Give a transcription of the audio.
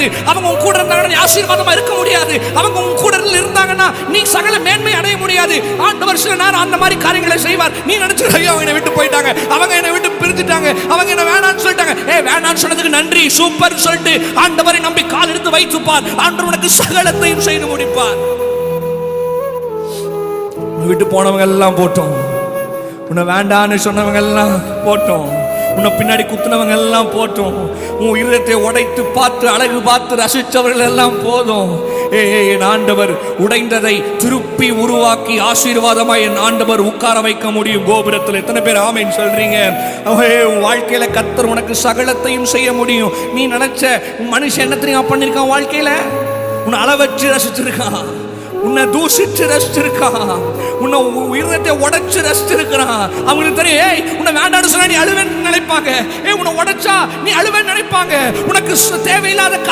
முடியாது. அவங்க உன் கூட இருந்தாங்கன்னா நீ ஆசீர்வாதமா இருக்க முடியாது. அவங்க உன் கூட இருந்தாங்கன்னா நீ சகல மேன்மை அடைய முடியாது. ஆண்டவர் சில நேரம் அந்த மாதிரி காரியங்களை செய்வார். நீ நினைச்சு ஐயோ அவங்க என்னை விட்டு போயிட்டாங்க. அவங்க என்னை விட்டு பிரிஞ்சுட்டாங்க. அவங்க என்ன வேணாம்னு சொல்லிட்டாங்க. ஏ வேணாம்னு சொன்னதுக்கு நன்றி. சூப்பர் சொல்லிட்டு ஆண்டவரை நம்பி கால் எடுத்து வைத்துப்பார். ஆண்டவர் உனக்கு சகலத்தையும் செய்து முடிப்பார். விட்டு போனவங்க எல்லாம் போட்டோம். உன்னை வேண்டான்னு சொன்னவங்க எல்லாம் போட்டோம். உன்னை பின்னாடி குத்துனவங்க எல்லாம் போட்டோம். உன் இருதத்தை உடைத்து பார்த்து அழகு பார்த்து ரசித்தவர்கள் எல்லாம் போதும். ஏ என் ஆண்டவர் உடைந்ததை திருப்பி உருவாக்கி ஆசீர்வாதமா என் ஆண்டவர் உட்கார வைக்க முடியும். கோபுரத்தில் எத்தனை பேர் ஆமைன்னு சொல்றீங்க? உன் வாழ்க்கையில கத்தர் உனக்கு சகலத்தையும் செய்ய முடியும். நீ நினைச்ச மனுஷன் என்ன தெரியுமா பண்ணிருக்கான் வாழ்க்கையில? உன்னை அளவச்சு ரசிச்சிருக்கான். உன்னை தூஷிச்சு ரசிச்சிருக்கான். உன்னை உயிரத்தை உடைச்சு ரசிச்சிருக்கிறான். அவங்களுக்கு தெரியும் ஏய் உன்னை வேண்டாம்னு சொன்னா நீ அழுவேன்னு நினைப்பாங்க. ஏய் உன்னை உடைச்சா நீ அழுவேன்னு நினைப்பாங்க. உனக்கு தேவையில்லாத